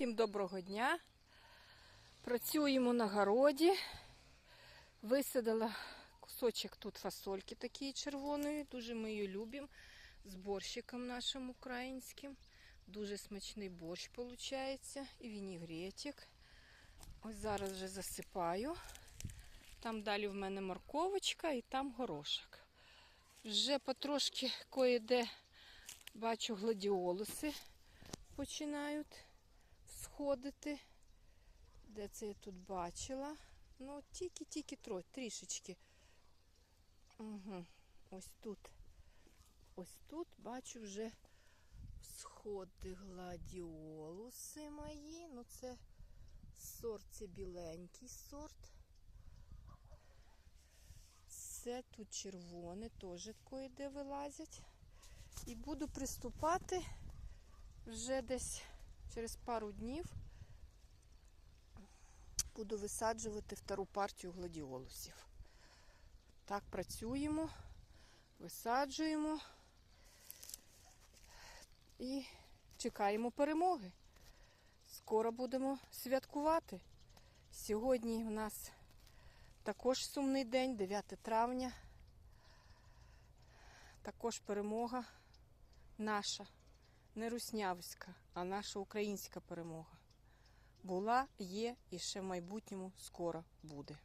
Всім доброго дня. Працюємо на городі. Висадила кусочок тут фасольки такої червоної. Дуже ми її любимо. З борщиком нашим українським. Дуже смачний борщ виходить. І вінігретик. Ось зараз вже засипаю. Там далі в мене морковочка і там горошок. Вже потрошки кое-де бачу гладіолуси починають сходити. Де це я тут бачила? Ну, тільки-тільки трішечки. Угу. Ось тут. Ось тут бачу вже сходи гладіолуси мої. Ну, це сорт, це біленький сорт. Це тут червоне, теж кое-де вилазять. І буду приступати вже десь через пару днів буду висаджувати втору партію гладіолусів. Так працюємо, висаджуємо і чекаємо перемоги. Скоро будемо святкувати. Сьогодні у нас також сумний день, 9 травня. Також перемога наша, не руснявська, а наша українська перемога. Була, є і ще в майбутньому скоро буде.